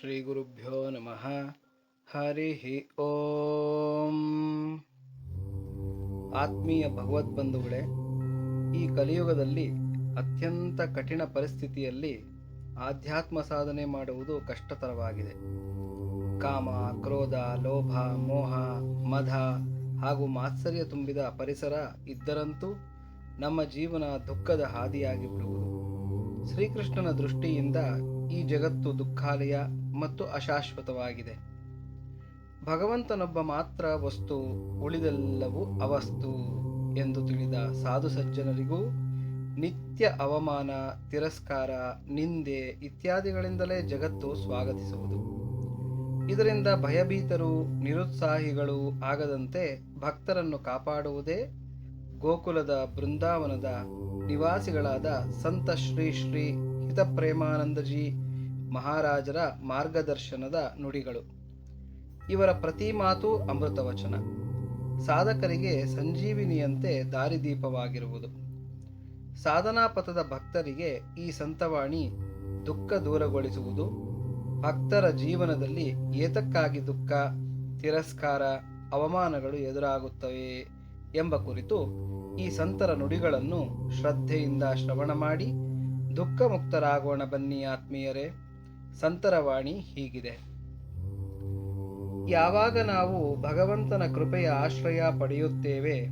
ಶ್ರೀ ಗುರುಭ್ಯೋ ನಮಃ ಹರಿ ಓಂ ಆತ್ಮೀಯ ಭಗವದ್ಬಂಧುಗಳೇ ಈ ಕಲಿಯುಗದಲ್ಲಿ ಅತ್ಯಂತ ಕಠಿಣ ಪರಿಸ್ಥಿತಿಯಲ್ಲಿ ಆಧ್ಯಾತ್ಮ ಸಾಧನೆ ಮಾಡುವುದು ಕಷ್ಟತರವಾಗಿದೆ. ಕಾಮ, ಕ್ರೋಧ, ಲೋಭ, ಮೋಹ ಮಧ ಹಾಗೂ ಮಾತ್ಸರ್ಯ ತುಂಬಿದ ಪರಿಸರ ಇದ್ದರಂತೂ ನಮ್ಮ ಜೀವನ ದುಃಖದ ಹಾದಿಯಾಗಿ ಬಿಡುವುದು ಶ್ರೀಕೃಷ್ಣನ ದೃಷ್ಟಿಯಿಂದ ಈ ಜಗತ್ತು ದುಃಖಾಲಯ ಮತ್ತು ಅಶಾಶ್ವತವಾಗಿದೆ. ಭಗವಂತನೊಬ್ಬ ಮಾತ್ರ ವಸ್ತು ಉಳಿದೆಲ್ಲವೂ ಅವಸ್ತು ಎಂದು ತಿಳಿದ ಸಾಧು ಸಜ್ಜನರಿಗೂ ನಿತ್ಯ ಅವಮಾನ, ತಿರಸ್ಕಾರ, ನಿಂದೆ ಇತ್ಯಾದಿಗಳಿಂದಲೇ ಜಗತ್ತು ಸ್ವಾಗತಿಸುವುದು. ಇದರಿಂದ ಭಯಭೀತರು, ನಿರುತ್ಸಾಹಿಗಳು ಆಗದಂತೆ ಭಕ್ತರನ್ನು ಕಾಪಾಡುವುದೇ ಗೋಕುಲದ ಬೃಂದಾವನದ ನಿವಾಸಿಗಳಾದ ಸಂತ ಶ್ರೀ ಶ್ರೀ ಹಿತಪ್ರೇಮಾನಂದಜಿ ಮಹಾರಾಜರ ಮಾರ್ಗದರ್ಶನದ ನುಡಿಗಳು. ಇವರ ಪ್ರತಿ ಮಾತು ಅಮೃತವಚನ ಸಾಧಕರಿಗೆ ಸಂಜೀವಿನಿಯಂತೆ ದಾರಿದೀಪವಾಗಿರುವುದು. ಸಾಧನಾ ಪಥದ ಭಕ್ತರಿಗೆ ಈ ಸಂತವಾಣಿ ದುಃಖ ದೂರಗೊಳಿಸುವುದು. ಭಕ್ತರ ಜೀವನದಲ್ಲಿ ಏತಕ್ಕಾಗಿ ದುಃಖ, ತಿರಸ್ಕಾರ, ಅವಮಾನಗಳು ಎದುರಾಗುತ್ತವೆ ಎಂಬ ಕುರಿತು ಈ ಸಂತರ ನುಡಿಗಳನ್ನು ಶ್ರದ್ಧೆಯಿಂದ ಶ್ರವಣ ಮಾಡಿ ದುಃಖ ಮುಕ್ತರಾಗೋಣ ಬನ್ನಿ ಆತ್ಮೀಯರೇ. ಸಂತರ ವಾಣಿ ಹೀಗಿದೆ. ಯಾವಾಗ ನಾವು ಭಗವಂತನ ಕೃಪೆಯ ಆಶ್ರಯ ಪಡೆಯುತ್ತೇವೆ,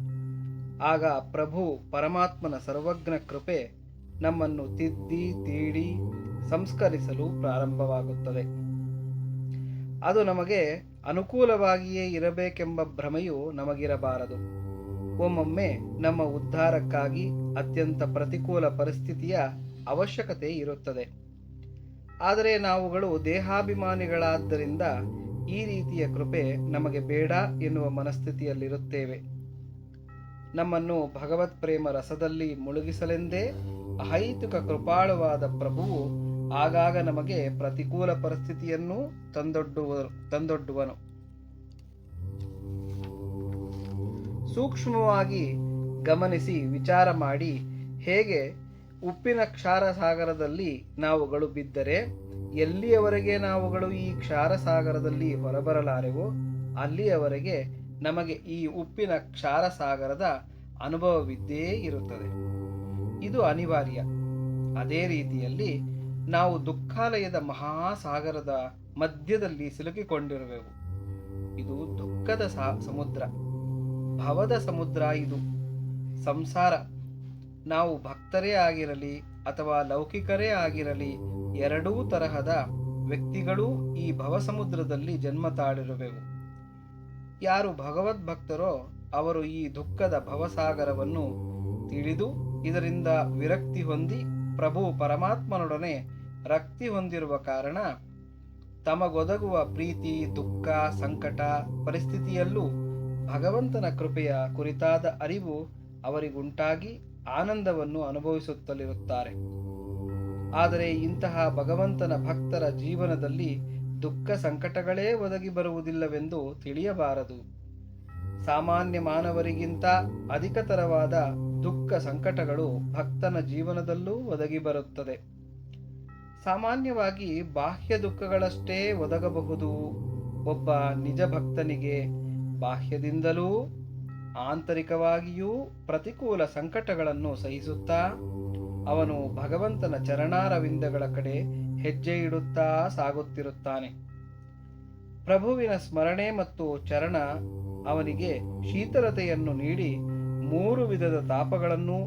ಆಗ ಪ್ರಭು ಪರಮಾತ್ಮನ ಸರ್ವಜ್ಞ ಕೃಪೆ ನಮ್ಮನ್ನು ತಿದ್ದಿ, ತೀಡಿ, ಸಂಸ್ಕರಿಸಲು ಪ್ರಾರಂಭವಾಗುತ್ತದೆ. ಅದು ನಮಗೆ ಅನುಕೂಲವಾಗಿಯೇ ಇರಬೇಕೆಂಬ ಭ್ರಮೆಯು ನಮಗಿರಬಾರದು. ಒಮ್ಮೊಮ್ಮೆ ನಮ್ಮ ಉದ್ಧಾರಕ್ಕಾಗಿ ಅತ್ಯಂತ ಪ್ರತಿಕೂಲ ಪರಿಸ್ಥಿತಿಯ ಅವಶ್ಯಕತೆ ಇರುತ್ತದೆ. ಆದರೆ ನಾವುಗಳು ದೇಹಾಭಿಮಾನಿಗಳಾದ್ದರಿಂದ ಈ ರೀತಿಯ ಕೃಪೆ ನಮಗೆ ಬೇಡ ಎನ್ನುವ ಮನಸ್ಥಿತಿಯಲ್ಲಿರುತ್ತೇವೆ. ನಮ್ಮನ್ನು ಭಗವತ್ ಪ್ರೇಮ ರಸದಲ್ಲಿ ಮುಳುಗಿಸಲೆಂದೇ ಅಹೈತುಕ ಕೃಪಾಳುವಾದ ಪ್ರಭುವು ಆಗಾಗ ನಮಗೆ ಪ್ರತಿಕೂಲ ಪರಿಸ್ಥಿತಿಯನ್ನು ತಂದೊಡ್ಡುವ, ತಂದೊಡ್ಡುವನು. ಸೂಕ್ಷ್ಮವಾಗಿ ಗಮನಿಸಿ ವಿಚಾರ ಮಾಡಿ ಹೇಗೆ ಉಪ್ಪಿನ ಕ್ಷಾರ ಸಾಗರದಲ್ಲಿ ನಾವುಗಳು ಬಿದ್ದರೆ ಎಲ್ಲಿಯವರೆಗೆ ನಾವುಗಳು ಈ ಕ್ಷಾರ ಸಾಗರದಲ್ಲಿ ಹೊರಬರಲಾರೆವೋ ಅಲ್ಲಿಯವರೆಗೆ ನಮಗೆ ಈ ಉಪ್ಪಿನ ಕ್ಷಾರ ಸಾಗರದ ಅನುಭವವಿದ್ದೇ ಇರುತ್ತದೆ. ಇದು ಅನಿವಾರ್ಯ. ಅದೇ ರೀತಿಯಲ್ಲಿ ನಾವು ದುಃಖಾಲಯದ ಮಹಾಸಾಗರದ ಮಧ್ಯದಲ್ಲಿ ಸಿಲುಕಿಕೊಂಡಿರುವೆವು. ಇದು ದುಃಖದ ಸಮುದ್ರ ಭವದ ಸಮುದ್ರ ಇದು. ಸಂಸಾರ. ನಾವು ಭಕ್ತರೇ ಆಗಿರಲಿ ಅಥವಾ ಲೌಕಿಕರೇ ಆಗಿರಲಿ ಎರಡೂ ತರಹದ ವ್ಯಕ್ತಿಗಳೂ ಈ ಭವಸಮುದ್ರದಲ್ಲಿ ಜನ್ಮ ತಾಳಿರುವೆವು. ಯಾರು ಭಗವದ್ಭಕ್ತರೋ ಅವರು ಈ ದುಃಖದ ಭವಸಾಗರವನ್ನು ತಿಳಿದು ಇದರಿಂದ ವಿರಕ್ತಿ ಹೊಂದಿ ಪ್ರಭು ಪರಮಾತ್ಮನೊಡನೆ ರಕ್ತಿ ಹೊಂದಿರುವ ಕಾರಣ ತಮಗೊದಗುವ ಪ್ರೀತಿ, ದುಃಖ, ಸಂಕಟ ಪರಿಸ್ಥಿತಿಯಲ್ಲೂ ಭಗವಂತನ ಕೃಪೆಯ ಕುರಿತಾದ ಅರಿವು ಅವರಿಗುಂಟಾಗಿ ಆನಂದವನ್ನು ಅನುಭವಿಸುತ್ತಲಿರುತ್ತಾರೆ. ಆದರೆ ಇಂತಹ ಭಗವಂತನ ಭಕ್ತರ ಜೀವನದಲ್ಲಿ ದುಃಖ ಸಂಕಟಗಳೇ ಒದಗಿ ಬರುವುದಿಲ್ಲವೆಂದು ತಿಳಿಯಬಾರದು. ಸಾಮಾನ್ಯ ಮಾನವರಿಗಿಂತ ಅಧಿಕತರವಾದ ದುಃಖ ಸಂಕಟಗಳು ಭಕ್ತನ ಜೀವನದಲ್ಲೂ ಒದಗಿ ಬರುತ್ತದೆ. ಸಾಮಾನ್ಯವಾಗಿ ಬಾಹ್ಯ ದುಃಖಗಳಷ್ಟೇ ಒದಗಬಹುದು. ಒಬ್ಬ ನಿಜ ಭಕ್ತನಿಗೆ ಬಾಹ್ಯದಿಂದಲೂ ಆಂತರಿಕವಾಗಿಯೂ ಪ್ರತಿಕೂಲ ಸಂಕಟಗಳನ್ನು ಸಹಿಸುತ್ತಾ ಅವನು ಭಗವಂತನ ಚರಣಾರವಿಂದಗಳ ಕಡೆ ಹೆಜ್ಜೆ ಇಡುತ್ತಾ ಸಾಗುತ್ತಿರುತ್ತಾನೆ. ಪ್ರಭುವಿನ ಸ್ಮರಣೆ ಮತ್ತು ಚರಣ ಅವನಿಗೆ ಶೀತಲತೆಯನ್ನು ನೀಡಿ ಮೂರು ವಿಧದ ತಾಪಗಳನ್ನು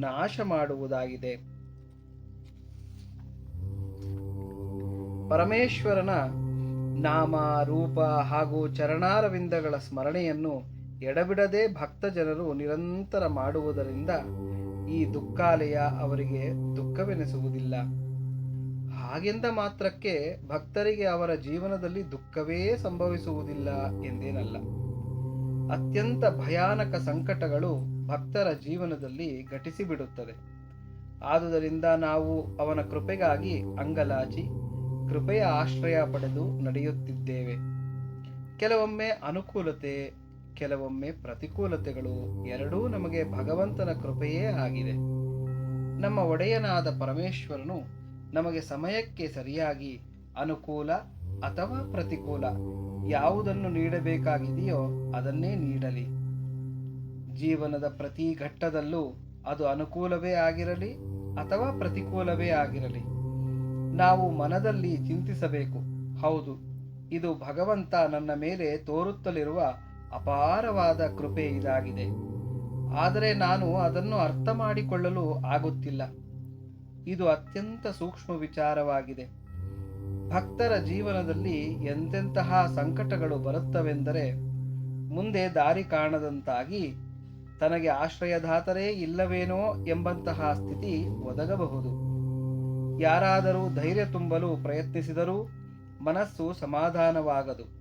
ನಾಶ ಮಾಡುವುದಾಗಿದೆ. ಪರಮೇಶ್ವರನ ನಾಮ, ರೂಪ ಹಾಗೂ ಚರಣಾರವಿಂದಗಳ ಸ್ಮರಣೆಯನ್ನು ಎಡಬಿಡದೆ ಭಕ್ತ ಜನರು ನಿರಂತರ ಮಾಡುವುದರಿಂದ ಈ ದುಃಖಾಲಯ ಅವರಿಗೆ ದುಃಖವೆನಿಸುವುದಿಲ್ಲ. ಹಾಗೆಂದ ಮಾತ್ರಕ್ಕೆ ಭಕ್ತರಿಗೆ ಅವರ ಜೀವನದಲ್ಲಿ ದುಃಖವೇ ಸಂಭವಿಸುವುದಿಲ್ಲ ಎಂದೇನಲ್ಲ. ಅತ್ಯಂತ ಭಯಾನಕ ಸಂಕಟಗಳು ಭಕ್ತರ ಜೀವನದಲ್ಲಿ ಘಟಿಸಿಬಿಡುತ್ತದೆ. ಆದುದರಿಂದ ನಾವು ಅವನ ಕೃಪೆಗಾಗಿ ಅಂಗಲಾಚಿ, ಕೃಪೆಯ ಆಶ್ರಯ ಪಡೆದು ನಡೆಯುತ್ತಿದ್ದೇವೆ. ಕೆಲವೊಮ್ಮೆ ಅನುಕೂಲತೆ ಕೆಲವೊಮ್ಮೆ ಪ್ರತಿಕೂಲತೆಗಳು ಎರಡೂ ನಮಗೆ ಭಗವಂತನ ಕೃಪೆಯೇ ಆಗಿದೆ. ನಮ್ಮ ಒಡೆಯನಾದ ಪರಮೇಶ್ವರನು ನಮಗೆ ಸಮಯಕ್ಕೆ ಸರಿಯಾಗಿ ಅನುಕೂಲ ಅಥವಾ ಪ್ರತಿಕೂಲ ಯಾವುದನ್ನು ನೀಡಬೇಕಾಗಿದೆಯೋ ಅದನ್ನೇ ನೀಡಲಿ. ಜೀವನದ ಪ್ರತಿ ಘಟ್ಟದಲ್ಲೂ ಅದು ಅನುಕೂಲವೇ ಆಗಿರಲಿ ಅಥವಾ ಪ್ರತಿಕೂಲವೇ ಆಗಿರಲಿ. ನಾವು ಮನದಲ್ಲಿ ಚಿಂತಿಸಬೇಕು. ಹೌದು, ಇದು ಭಗವಂತ ನನ್ನ ಮೇಲೆ ತೋರುತ್ತಲಿರುವ ಅಪಾರವಾದ ಕೃಪೆ ಇದಾಗಿದೆ. ಆದರೆ ನಾನು ಅದನ್ನು ಅರ್ಥ ಮಾಡಿಕೊಳ್ಳಲು ಆಗುತ್ತಿಲ್ಲ. ಇದು ಅತ್ಯಂತ ಸೂಕ್ಷ್ಮ ವಿಚಾರವಾಗಿದೆ. ಭಕ್ತರ ಜೀವನದಲ್ಲಿ ಎಂತೆಂತಹ ಸಂಕಟಗಳು ಬರುತ್ತವೆಂದರೆ ಮುಂದೆ ದಾರಿ ಕಾಣದಂತಾಗಿ ತನಗೆ ಆಶ್ರಯದಾತರೇ ಇಲ್ಲವೇನೋ ಎಂಬಂತಹ ಸ್ಥಿತಿ ಒದಗಬಹುದು. ಯಾರಾದರೂ ಧೈರ್ಯ ತುಂಬಲು ಪ್ರಯತ್ನಿಸಿದರೂ ಮನಸ್ಸು ಸಮಾಧಾನವಾಗದು.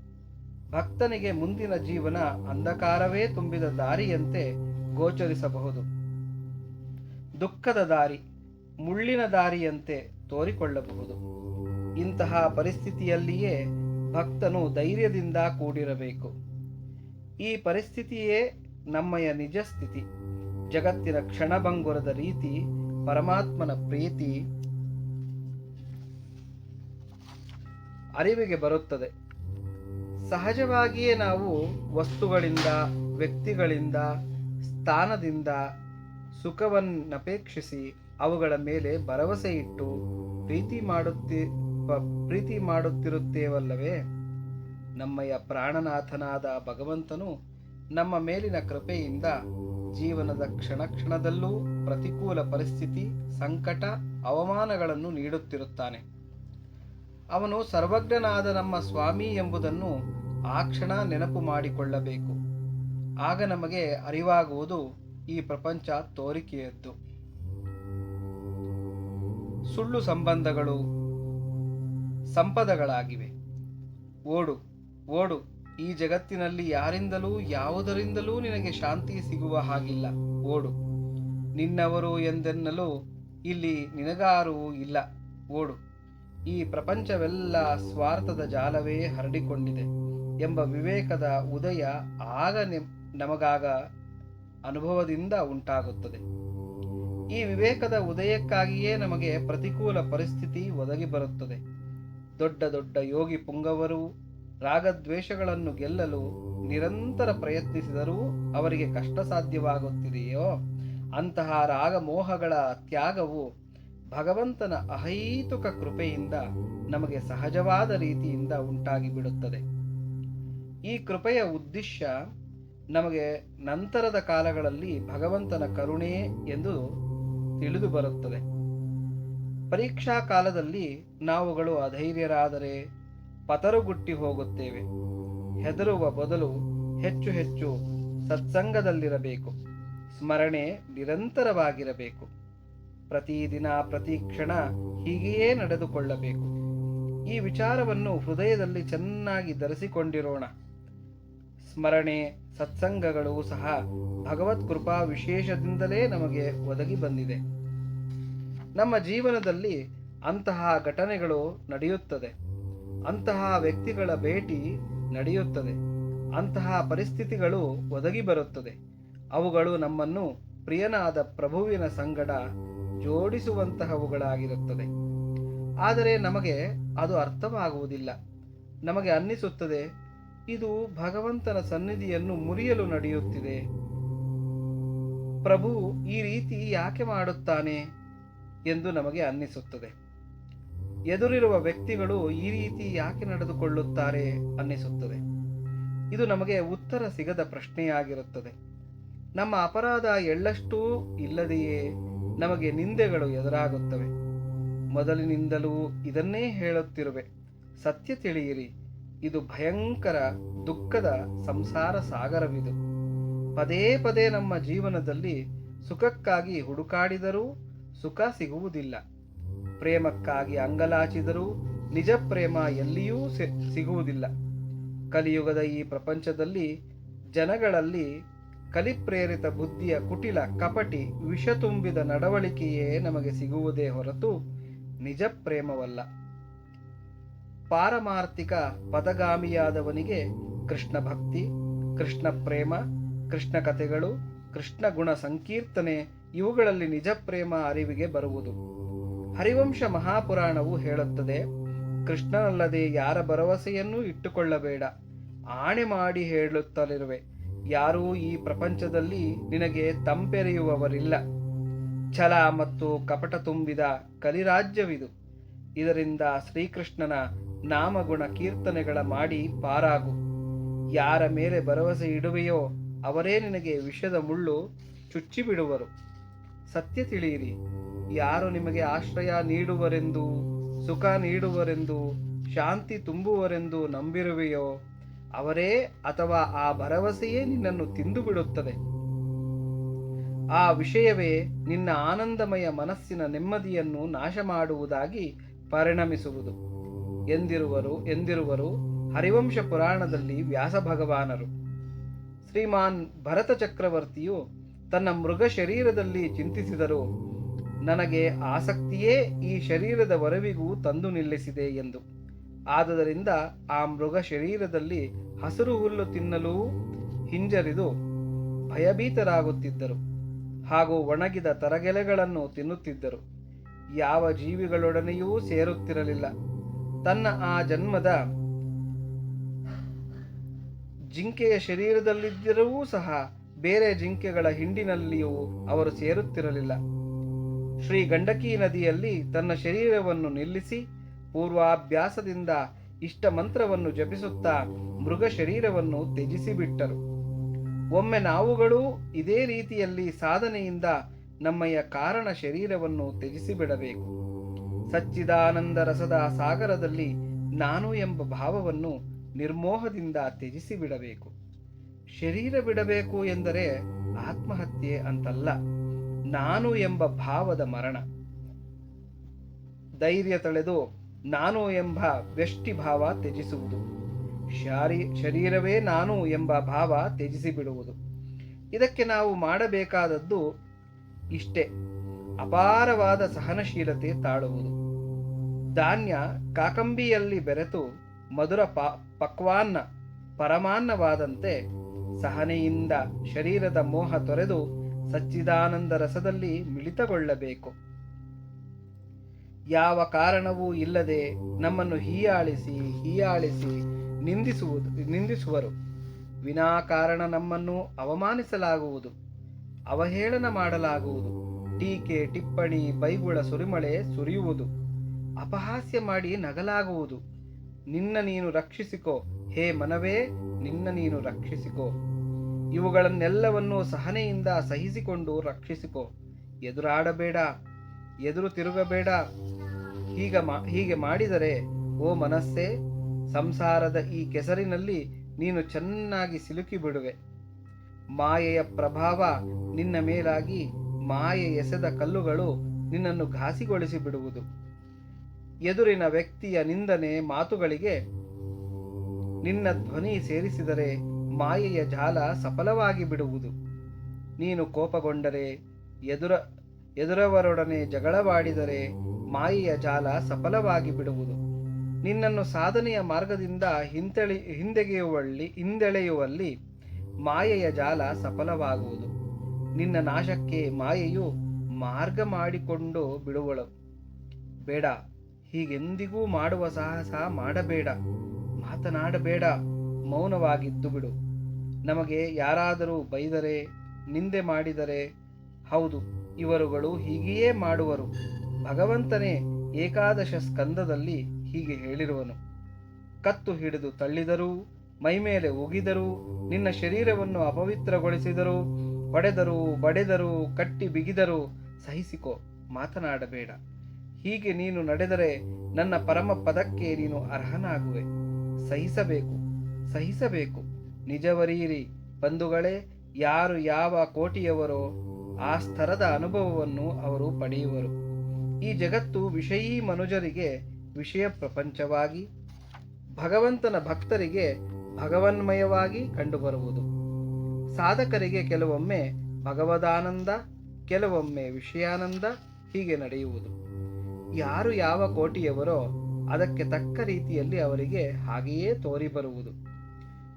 ಭಕ್ತನಿಗೆ ಮುಂದಿನ ಜೀವನ ಅಂಧಕಾರವೇ ತುಂಬಿದ ದಾರಿಯಂತೆ ಗೋಚರಿಸಬಹುದು. ದುಃಖದ ದಾರಿ, ಮುಳ್ಳಿನ ದಾರಿಯಂತೆ ತೋರಿಕೊಳ್ಳಬಹುದು. ಇಂತಹ ಪರಿಸ್ಥಿತಿಯಲ್ಲಿಯೇ ಭಕ್ತನು ಧೈರ್ಯದಿಂದ ಕೂಡಿರಬೇಕು. ಈ ಪರಿಸ್ಥಿತಿಯೇ ನಮ್ಮಯ ನಿಜ ಸ್ಥಿತಿ. ಜಗತ್ತಿನ ಕ್ಷಣಭಂಗುರದ ರೀತಿ, ಪರಮಾತ್ಮನ ಪ್ರೀತಿ, ಅರಿವಿಗೆ ಬರುತ್ತದೆ. ಸಹಜವಾಗಿಯೇ ನಾವು ವಸ್ತುಗಳಿಂದ, ವ್ಯಕ್ತಿಗಳಿಂದ, ಸ್ಥಾನದಿಂದ ಸುಖವನ್ನಪೇಕ್ಷಿಸಿ ಅವುಗಳ ಮೇಲೆ ಭರವಸೆ ಇಟ್ಟು ಪ್ರೀತಿ ಮಾಡುತ್ತಿ ಪ್ರೀತಿ ಮಾಡುತ್ತಿರುತ್ತೇವಲ್ಲವೇ? ನಮ್ಮಯ ಪ್ರಾಣನಾಥನಾದ ಭಗವಂತನು ನಮ್ಮ ಮೇಲಿನ ಕೃಪೆಯಿಂದ ಜೀವನದ ಕ್ಷಣ ಕ್ಷಣದಲ್ಲೂ ಪ್ರತಿಕೂಲ ಪರಿಸ್ಥಿತಿ, ಸಂಕಟ, ಅವಮಾನಗಳನ್ನು ನೀಡುತ್ತಿರುತ್ತಾನೆ. ಅವನು ಸರ್ವಜ್ಞನಾದ ನಮ್ಮ ಸ್ವಾಮಿ ಎಂಬುದನ್ನು ಆ ಕ್ಷಣ ನೆನಪು ಮಾಡಿಕೊಳ್ಳಬೇಕು. ಆಗ ನಮಗೆ ಅರಿವಾಗುವುದು ಈ ಪ್ರಪಂಚ ತೋರಿಕೆಯದ್ದು. ಸುಳ್ಳು ಸಂಬಂಧಗಳು ಸಂಪದಗಳಾಗಿವೆ. ಓಡು ಓಡು, ಈ ಜಗತ್ತಿನಲ್ಲಿ ಯಾರಿಂದಲೂ, ಯಾವುದರಿಂದಲೂ ನಿನಗೆ ಶಾಂತಿ ಸಿಗುವ ಹಾಗಿಲ್ಲ. ಓಡು, ನಿನ್ನವರು ಎಂದೆನ್ನಲು ಇಲ್ಲಿ ನಿನಗಾರೂ ಇಲ್ಲ. ಓಡು ಈ ಪ್ರಪಂಚವೆಲ್ಲ ಸ್ವಾರ್ಥದ ಜಾಲವೇ ಹರಡಿಕೊಂಡಿದೆ ಎಂಬ ವಿವೇಕದ ಉದಯ ಆಗ ನಿಮ್- ನಮಗಾಗ ಅನುಭವದಿಂದ ಉಂಟಾಗುತ್ತದೆ. ಈ ವಿವೇಕದ ಉದಯಕ್ಕಾಗಿಯೇ ನಮಗೆ ಪ್ರತಿಕೂಲ ಪರಿಸ್ಥಿತಿ ಒದಗಿ ಬರುತ್ತದೆ. ದೊಡ್ಡ ದೊಡ್ಡ ಯೋಗಿ ಪುಂಗವರು ರಾಗದ್ವೇಷಗಳನ್ನು ಗೆಲ್ಲಲು ನಿರಂತರ ಪ್ರಯತ್ನಿಸಿದರೂ ಅವರಿಗೆ ಕಷ್ಟ ಸಾಧ್ಯವಾಗುತ್ತಿದೆಯೋ ಅಂತಹ ರಾಗಮೋಹಗಳ ತ್ಯಾಗವು ಭಗವಂತನ ಅಹೈತುಕ ಕೃಪೆಯಿಂದ ನಮಗೆ ಸಹಜವಾದ ರೀತಿಯಿಂದ ಉಂಟಾಗಿ ಬಿಡುತ್ತದೆ. ಈ ಕೃಪೆಯ ಉದ್ದೇಶ ನಮಗೆ ನಂತರದ ಕಾಲಗಳಲ್ಲಿ ಭಗವಂತನ ಕರುಣೆ ಎಂದು ತಿಳಿದು ಬರುತ್ತದೆ. ಪರೀಕ್ಷಾ ಕಾಲದಲ್ಲಿ ನಾವುಗಳು ಅಧೈರ್ಯರಾದರೆ ಪತರುಗುಟ್ಟಿ ಹೋಗುತ್ತೇವೆ. ಹೆದರುವ ಬದಲು ಹೆಚ್ಚು ಹೆಚ್ಚು ಸತ್ಸಂಗದಲ್ಲಿರಬೇಕು. ಸ್ಮರಣೆ ನಿರಂತರವಾಗಿರಬೇಕು. ಪ್ರತಿದಿನ, ಪ್ರತಿ ಕ್ಷಣ ಹೀಗೆಯೇ ನಡೆದುಕೊಳ್ಳಬೇಕು. ಈ ವಿಚಾರವನ್ನು ಹೃದಯದಲ್ಲಿ ಚೆನ್ನಾಗಿ ಧರಿಸಿಕೊಂಡಿರೋಣ. ಸ್ಮರಣೆ, ಸತ್ಸಂಗಗಳು ಸಹ ಭಗವತ್ ಕೃಪಾ ವಿಶೇಷದಿಂದಲೇ ನಮಗೆ ಒದಗಿ ಬಂದಿದೆ. ನಮ್ಮ ಜೀವನದಲ್ಲಿ ಅಂತಹ ಘಟನೆಗಳು ನಡೆಯುತ್ತದೆ. ಅಂತಹ ವ್ಯಕ್ತಿಗಳ ಭೇಟಿ ನಡೆಯುತ್ತದೆ. ಅಂತಹ ಪರಿಸ್ಥಿತಿಗಳು ಒದಗಿ ಬರುತ್ತದೆ. ಅವುಗಳು ನಮ್ಮನ್ನು ಪ್ರಿಯನಾದ ಪ್ರಭುವಿನ ಸಂಗಡ ಜೋಡಿಸುವಂತಹವುಗಳಾಗಿರುತ್ತದೆ. ಆದರೆ ನಮಗೆ ಅದು ಅರ್ಥವಾಗುವುದಿಲ್ಲ. ನಮಗೆ ಅನ್ನಿಸುತ್ತದೆ, ಇದು ಭಗವಂತನ ಸನ್ನಿಧಿಯನ್ನು ಮುರಿಯಲು ನಡೆಯುತ್ತಿದೆ. ಪ್ರಭು ಈ ರೀತಿ ಯಾಕೆ ಮಾಡುತ್ತಾನೆ ಎಂದು ನಮಗೆ ಅನ್ನಿಸುತ್ತದೆ. ಎದುರಿರುವ ವ್ಯಕ್ತಿಗಳು ಈ ರೀತಿ ಯಾಕೆ ನಡೆದುಕೊಳ್ಳುತ್ತಾರೆ ಅನ್ನಿಸುತ್ತದೆ. ಇದು ನಮಗೆ ಉತ್ತರ ಸಿಗದ ಪ್ರಶ್ನೆಯಾಗಿರುತ್ತದೆ. ನಮ್ಮ ಅಪರಾಧ ಎಳ್ಳಷ್ಟೂ ಇಲ್ಲದೆಯೇ ನಮಗೆ ನಿಂದೆಗಳು ಎದುರಾಗುತ್ತವೆ. ಮೊದಲಿನಿಂದಲೂ ಇದನ್ನೇ ಹೇಳುತ್ತಿರುವೆ. ಸತ್ಯ ತಿಳಿಯಿರಿ. ಇದು ಭಯಂಕರ ದುಃಖದ ಸಂಸಾರ ಸಾಗರವಿದು. ಪದೇ ಪದೇ ನಮ್ಮ ಜೀವನದಲ್ಲಿ ಸುಖಕ್ಕಾಗಿ ಹುಡುಕಾಡಿದರೂ ಸುಖ ಸಿಗುವುದಿಲ್ಲ. ಪ್ರೇಮಕ್ಕಾಗಿ ಅಂಗಲಾಚಿದರೂ ನಿಜ ಪ್ರೇಮ ಎಲ್ಲಿಯೂ ಸಿಗುವುದಿಲ್ಲ. ಕಲಿಯುಗದ ಈ ಪ್ರಪಂಚದಲ್ಲಿ ಜನಗಳಲ್ಲಿ ಕಲಿಪ್ರೇರಿತ ಬುದ್ಧಿಯ ಕುಟಿಲ ಕಪಟಿ ವಿಷ ತುಂಬಿದ ನಡವಳಿಕೆಯೇ ನಮಗೆ ಸಿಗುವುದೇ ಹೊರತು ನಿಜ ಪ್ರೇಮವಲ್ಲ. ಪಾರಮಾರ್ಥಿಕ ಪದಗಾಮಿಯಾದವನಿಗೆ ಕೃಷ್ಣ ಭಕ್ತಿ, ಕೃಷ್ಣ ಪ್ರೇಮ, ಕೃಷ್ಣ ಕಥೆಗಳು, ಕೃಷ್ಣ ಗುಣ ಸಂಕೀರ್ತನೆ ಇವುಗಳಲ್ಲಿ ನಿಜ ಪ್ರೇಮ ಅರಿವಿಗೆ ಬರುವುದು. ಹರಿವಂಶ ಮಹಾಪುರಾಣವು ಹೇಳುತ್ತದೆ, ಕೃಷ್ಣನಲ್ಲದೆ ಯಾರ ಭರವಸೆಯನ್ನೂ ಇಟ್ಟುಕೊಳ್ಳಬೇಡ. ಆಣೆ ಮಾಡಿ ಹೇಳುತ್ತಲಿರುವೆ. ಯಾರೂ ಈ ಪ್ರಪಂಚದಲ್ಲಿ ನಿನಗೆ ತಂಪೆರೆಯುವವರಿಲ್ಲ. ಛಲ ಮತ್ತು ಕಪಟ ತುಂಬಿದ ಕಲಿರಾಜ್ಯವಿದು. ಇದರಿಂದ ಶ್ರೀಕೃಷ್ಣನ ನಾಮಗುಣ ಕೀರ್ತನೆಗಳ ಮಾಡಿ ಪಾರಾಗು. ಯಾರ ಮೇಲೆ ಭರವಸೆ ಇಡುವೆಯೋ ಅವರೇ ನಿನಗೆ ವಿಷದ ಮುಳ್ಳು ಚುಚ್ಚಿಬಿಡುವರು. ಸತ್ಯ ತಿಳಿಯಿರಿ, ಯಾರು ನಿಮಗೆ ಆಶ್ರಯ ನೀಡುವರೆಂದು, ಸುಖ ನೀಡುವರೆಂದು, ಶಾಂತಿ ತುಂಬುವರೆಂದು ನಂಬಿರುವೆಯೋ ಅವರೇ ಅಥವಾ ಆ ಭರವಸೆಯೇ ನಿನ್ನನ್ನು ತಿಂದು ಬಿಡುತ್ತದೆ ಆ ವಿಷಯವೇ ನಿನ್ನ ಆನಂದಮಯ ಮನಸ್ಸಿನ ನೆಮ್ಮದಿಯನ್ನು ನಾಶ ಮಾಡುವುದಾಗಿ ಪರಿಣಮಿಸುವುದು. ಎಂದಿರುವರು ಎಂದಿರುವರು, ಹರಿವಂಶ ಪುರಾಣದಲ್ಲಿ ವ್ಯಾಸ ಭಗವಾನರು. ಶ್ರೀಮಾನ್ ಭರತ ಚಕ್ರವರ್ತಿಯು ತನ್ನ ಮೃಗ ಶರೀರದಲ್ಲಿ ಚಿಂತಿಸಿದರು. ನನಗೆ ಆಸಕ್ತಿಯೇ ಈ ಶರೀರದ ವರವಿಗೂ ತಂದು ನಿಲ್ಲಿಸಿದೆ ಎಂದು. ಆದುದರಿಂದ ಆ ಮೃಗ ಶರೀರದಲ್ಲಿ ಹಸಿರು ಹುಲ್ಲು ತಿನ್ನಲು ಹಿಂಜರಿದು ಭಯಭೀತರಾಗುತ್ತಿದ್ದರು. ಹಾಗೂ ಒಣಗಿದ ತರಗೆಲೆಗಳನ್ನು ತಿನ್ನುತ್ತಿದ್ದರು. ಯಾವ ಜೀವಿಗಳೊಡನೆಯೂ ಸೇರುತ್ತಿರಲಿಲ್ಲ. ತನ್ನ ಆ ಜನ್ಮದ ಜಿಂಕೆಯ ಶರೀರದಲ್ಲಿದ್ದರೂ ಸಹ ಬೇರೆ ಜಿಂಕೆಗಳ ಹಿಂಡಿನಲ್ಲಿಯೂ ಅವರು ಸೇರುತ್ತಿರಲಿಲ್ಲ. ಶ್ರೀ ಗಂಡಕಿ ನದಿಯಲ್ಲಿ ತನ್ನ ಶರೀರವನ್ನು ನಿಲ್ಲಿಸಿ ಪೂರ್ವಾಭ್ಯಾಸದಿಂದ ಇಷ್ಟ ಮಂತ್ರವನ್ನು ಜಪಿಸುತ್ತಾ ಮೃಗ ಶರೀರವನ್ನು ತ್ಯಜಿಸಿಬಿಟ್ಟರು. ಒಮ್ಮೆ ನಾವುಗಳೂ ಇದೇ ರೀತಿಯಲ್ಲಿ ಸಾಧನೆಯಿಂದ ನಮ್ಮಯ ಕಾರಣ ಶರೀರವನ್ನು ತ್ಯಜಿಸಿಬಿಡಬೇಕು. ಸಚ್ಚಿದಾನಂದ ರಸದ ಸಾಗರದಲ್ಲಿ ನಾನು ಎಂಬ ಭಾವವನ್ನು ನಿರ್ಮೋಹದಿಂದ ತ್ಯಜಿಸಿ ಬಿಡಬೇಕು ಶರೀರ ಬಿಡಬೇಕು ಎಂದರೆ ಆತ್ಮಹತ್ಯೆ ಅಂತಲ್ಲ, ನಾನು ಎಂಬ ಭಾವದ ಮರಣ. ಧೈರ್ಯ ತಳೆದು ನಾನು ಎಂಬ ವ್ಯಷ್ಟಿ ಭಾವ ತ್ಯಜಿಸುವುದು. ಶಾರಿ, ಶರೀರವೇ ನಾನು ಎಂಬ ಭಾವ ತ್ಯಜಿಸಿ ಬಿಡುವುದು ಇದಕ್ಕೆ ನಾವು ಮಾಡಬೇಕಾದದ್ದು ಇಷ್ಟೇ, ಅಪಾರವಾದ ಸಹನಶೀಲತೆ ತಾಳುವುದು. ಧಾನ್ಯ ಕಾಕಂಬಿಯಲ್ಲಿ ಬೆರೆತು ಮಧುರ ಪ, ಪಕ್ವಾನ್ನ ಪರಮಾನ್ನವಾದಂತೆ ಸಹನೆಯಿಂದ ಶರೀರದ ಮೋಹ ತೊರೆದು ಸಚ್ಚಿದಾನಂದ ರಸದಲ್ಲಿ ಮಿಳಿತಗೊಳ್ಳಬೇಕು. ಯಾವ ಕಾರಣವೂ ಇಲ್ಲದೆ ನಮ್ಮನ್ನು ಹೀಯಾಳಿಸಿ ಹೀಯಾಳಿಸಿ ನಿಂದಿಸುವುದು, ನಿಂದಿಸುವರು. ವಿನಾಕಾರಣ ನಮ್ಮನ್ನು ಅವಮಾನಿಸಲಾಗುವುದು, ಅವಹೇಳನ ಮಾಡಲಾಗುವುದು. ಟೀಕೆ, ಟಿಪ್ಪಣಿ, ಬೈಗುಳ, ಸುರಿಮಳೆ ಸುರಿಯುವುದು. ಅಪಹಾಸ್ಯ ಮಾಡಿ ನಗಲಾಗುವುದು. ನಿನ್ನ ನೀನು ರಕ್ಷಿಸಿಕೋ. ಹೇ ಮನವೇ, ನಿನ್ನ ನೀನು ರಕ್ಷಿಸಿಕೋ. ಇವುಗಳನ್ನೆಲ್ಲವನ್ನೂ ಸಹನೆಯಿಂದ ಸಹಿಸಿಕೊಂಡು ರಕ್ಷಿಸಿಕೋ. ಎದುರಾಡಬೇಡ. ಎದುರು ತಿರುಗಬೇಡ. ಹೀಗ ಹೀಗೆ ಮಾಡಿದರೆ, ಓ ಮನಸ್ಸೇ, ಸಂಸಾರದ ಈ ಕೆಸರಿನಲ್ಲಿ ನೀನು ಚೆನ್ನಾಗಿ ಸಿಲುಕಿ ಬಿಡುವೆ. ಮಾಯೆಯ ಪ್ರಭಾವ ನಿನ್ನ ಮೇಲಾಗಿ ಮಾಯೆ ಎಸೆದ ಕಲ್ಲುಗಳು ನಿನ್ನನ್ನು ಘಾಸಿಗೊಳಿಸಿ ಬಿಡುವುದು. ಎದುರಿನ ವ್ಯಕ್ತಿಯ ನಿಂದನೆ ಮಾತುಗಳಿಗೆ ನಿನ್ನ ಧ್ವನಿ ಸೇರಿಸಿದರೆ ಮಾಯೆಯ ಜಾಲ ಸಫಲವಾಗಿ ಬಿಡುವುದು. ನೀನು ಕೋಪಗೊಂಡರೆ ಎದುರ ಎದುರವರೊಡನೆ ಜಗಳವಾಡಿದರೆ ಮಾಯೆಯ ಜಾಲ ಸಫಲವಾಗಿ ಬಿಡುವುದು. ನಿನ್ನನ್ನು ಸಾಧನೆಯ ಮಾರ್ಗದಿಂದ ಹಿಂತೆಳಿ, ಹಿಂದೆಗೆಯುವಲ್ಲಿ, ಹಿಂದೆಳೆಯುವಲ್ಲಿ ಮಾಯೆಯ ಜಾಲ ಸಫಲವಾಗುವುದು. ನಿನ್ನ ನಾಶಕ್ಕೆ ಮಾಯೆಯು ಮಾರ್ಗ ಮಾಡಿಕೊಂಡು ಬಿಡುವಳು. ಬೇಡ, ಹೀಗೆಂದಿಗೂ ಮಾಡುವ ಸಾಹಸ ಮಾಡಬೇಡ. ಮಾತನಾಡಬೇಡ, ಮೌನವಾಗಿದ್ದು ಬಿಡು. ನಮಗೆ ಯಾರಾದರೂ ಬೈದರೆ, ನಿಂದೆ ಮಾಡಿದರೆ, ಹೌದು ಇವರುಗಳು ಹೀಗೆಯೇ ಮಾಡುವರು. ಭಗವಂತನೇ ಏಕಾದಶ ಸ್ಕಂದದಲ್ಲಿ ಹೀಗೆ ಹೇಳಿರುವನು. ಕತ್ತು ಹಿಡಿದು ತಳ್ಳಿದರೂ ಮೈಮೇಲೆ ಉಗಿದರೂ, ನಿನ್ನ ಶರೀರವನ್ನು ಅಪವಿತ್ರಗೊಳಿಸಿದರು, ಹೊಡೆದರು, ಬಡೆದರು, ಕಟ್ಟಿ ಬಿಗಿದರು ಸಹಿಸಿಕೋ, ಮಾತನಾಡಬೇಡ. ಹೀಗೆ ನೀನು ನಡೆದರೆ ನನ್ನ ಪರಮ ಪದಕ್ಕೆ ನೀನು ಅರ್ಹನಾಗುವೆ. ಸಹಿಸಬೇಕು ಸಹಿಸಬೇಕು. ನಿಜವರೀರಿ ಬಂಧುಗಳೇ ಯಾರು ಯಾವ ಕೋಟಿಯವರೋ ಆ ಸ್ತರದ ಅನುಭವವನ್ನು ಅವರು ಪಡೆಯುವರು. ಈ ಜಗತ್ತು ವಿಷಯೀ ಮನುಜರಿಗೆ ವಿಷಯ ಪ್ರಪಂಚವಾಗಿ, ಭಗವಂತನ ಭಕ್ತರಿಗೆ ಭಗವನ್ಮಯವಾಗಿ ಕಂಡುಬರುವುದು. ಸಾಧಕರಿಗೆ ಕೆಲವೊಮ್ಮೆ ಭಗವದಾನಂದ, ಕೆಲವೊಮ್ಮೆ ವಿಷಯಾನಂದ ಹೀಗೆ ನಡೆಯುವುದು. ಯಾರು ಯಾವ ಕೋಟಿಯವರೋ ಅದಕ್ಕೆ ತಕ್ಕ ರೀತಿಯಲ್ಲಿ ಅವರಿಗೆ ಹಾಗೆಯೇ ತೋರಿ ಬರುವುದು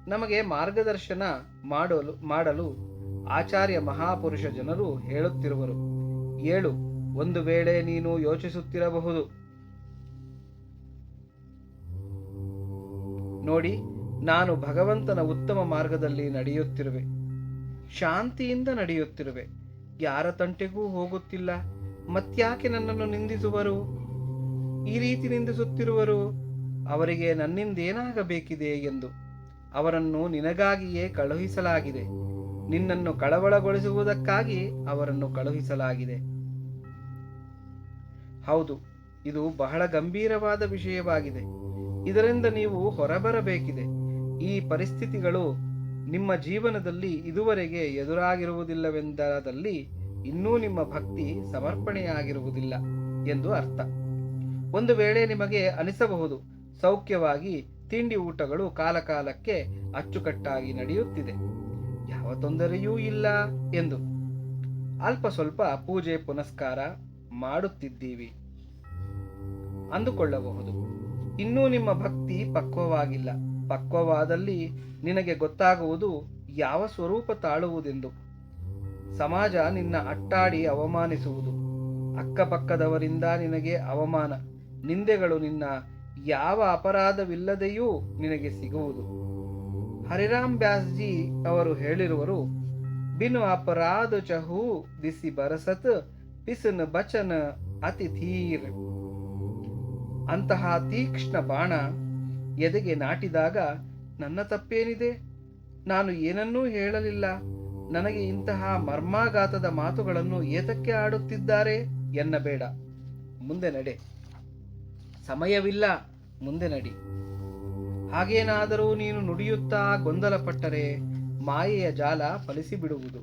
ನಮಗೆ ಮಾರ್ಗದರ್ಶನ ಮಾಡಲು ಮಾಡಲು ಆಚಾರ್ಯ ಮಹಾಪುರುಷ ಜನರು ಹೇಳುತ್ತಿರುವರು. ಏಳು, ಒಂದು ವೇಳೆ ನೀನು ಯೋಚಿಸುತ್ತಿರಬಹುದು. ನೋಡಿ, ನಾನು ಭಗವಂತನ ಉತ್ತಮ ಮಾರ್ಗದಲ್ಲಿ ನಡೆಯುತ್ತಿರುವೆ. ಶಾಂತಿಯಿಂದ ನಡೆಯುತ್ತಿರುವೆ. ಯಾರ ತಂಟೆಗೂ ಹೋಗುತ್ತಿಲ್ಲ. ಮತ್ಯಾಕೆ ನನ್ನನ್ನು ನಿಂದಿಸುವರು? ಈ ರೀತಿ ನಿಂದಿಸುತ್ತಿರುವರು. ಅವರಿಗೆ ನನ್ನಿಂದೇನಾಗಬೇಕಿದೆ ಎಂದು. ಅವರನ್ನು ನಿನಗಾಗಿಯೇ ಕಳುಹಿಸಲಾಗಿದೆ. ನಿನ್ನನ್ನು ಕಳವಳಗೊಳಿಸುವುದಕ್ಕಾಗಿ ಅವರನ್ನು ಕಳುಹಿಸಲಾಗಿದೆ. ಹೌದು, ಇದು ಬಹಳ ಗಂಭೀರವಾದ ವಿಷಯವಾಗಿದೆ. ಇದರಿಂದ ನೀವು ಹೊರಬರಬೇಕಿದೆ. ಈ ಪರಿಸ್ಥಿತಿಗಳು ನಿಮ್ಮ ಜೀವನದಲ್ಲಿ ಇದುವರೆಗೆ ಎದುರಾಗಿರುವುದಿಲ್ಲವೆಂದರಲ್ಲಿ ಇನ್ನೂ ನಿಮ್ಮ ಭಕ್ತಿ ಸಮರ್ಪಣೆಯಾಗಿರುವುದಿಲ್ಲ ಎಂದು ಅರ್ಥ. ಒಂದು ವೇಳೆ ನಿಮಗೆ ಅನಿಸಬಹುದು, ಸೌಖ್ಯವಾಗಿ ತಿಂಡಿ ಊಟಗಳು ಕಾಲಕಾಲಕ್ಕೆ ಅಚ್ಚುಕಟ್ಟಾಗಿ ನಡೆಯುತ್ತಿದೆ. ಯಾವ ತೊಂದರೆಯೂ ಇಲ್ಲ ಎಂದು ಅಲ್ಪ ಸ್ವಲ್ಪ ಪೂಜೆ ಪುನಸ್ಕಾರ ಮಾಡುತ್ತಿದ್ದೀವಿ. ಅಂದುಕೊಳ್ಳಬಹುದು, ಇನ್ನೂ ನಿಮ್ಮ ಭಕ್ತಿ ಪಕ್ವವಾಗಿಲ್ಲ. ಪಕ್ವವಾದಲ್ಲಿ ನಿನಗೆ ಗೊತ್ತಾಗುವುದು ಯಾವ ಸ್ವರೂಪ ತಾಳುವುದೆಂದು. ಸಮಾಜ ನಿನ್ನ ಅಟ್ಟಾಡಿ ಅವಮಾನಿಸುವುದು. ಅಕ್ಕಪಕ್ಕದವರಿಂದ ನಿನಗೆ ಅವಮಾನ, ನಿಂದೆಗಳು ನಿನ್ನ ಯಾವ ಅಪರಾಧವಿಲ್ಲದೆಯೂ ನಿನಗೆ ಸಿಗುವುದು. ಹರಿರಾಮ್ ಬ್ಯಾಸ್ಜಿ ಅವರು ಹೇಳಿರುವರು, ಬಿನು ಅಪರಾಧ ಚಹು ದಿಸಿ ಬರಸತ್, ಪಿಸನ ಬಚನ ಅತಿ ಧೀರ್ ಅಂತಹ ತೀಕ್ಷ್ಣ ಬಾಣ ಎದೆಗೆ ನಾಟಿದಾಗ ನನ್ನ ತಪ್ಪೇನಿದೆ? ನಾನು ಏನನ್ನೂ ಹೇಳಲಿಲ್ಲ. ನನಗೆ ಇಂತಹ ಮರ್ಮಾಘಾತದ ಮಾತುಗಳನ್ನು ಏತಕ್ಕೆ ಆಡುತ್ತಿದ್ದಾರೆ ಎನ್ನಬೇಡ. ಮುಂದೆ ನಡೆ. ಸಮಯವಿಲ್ಲ, ಮುಂದೆ ನಡಿ. ಹಾಗೇನಾದರೂ ನೀನು ನುಡಿಯುತ್ತಾ ಗೊಂದಲಪಟ್ಟರೆ ಮಾಯೆಯ ಜಾಲ ಫಲಿಸಿಬಿಡುವುದು.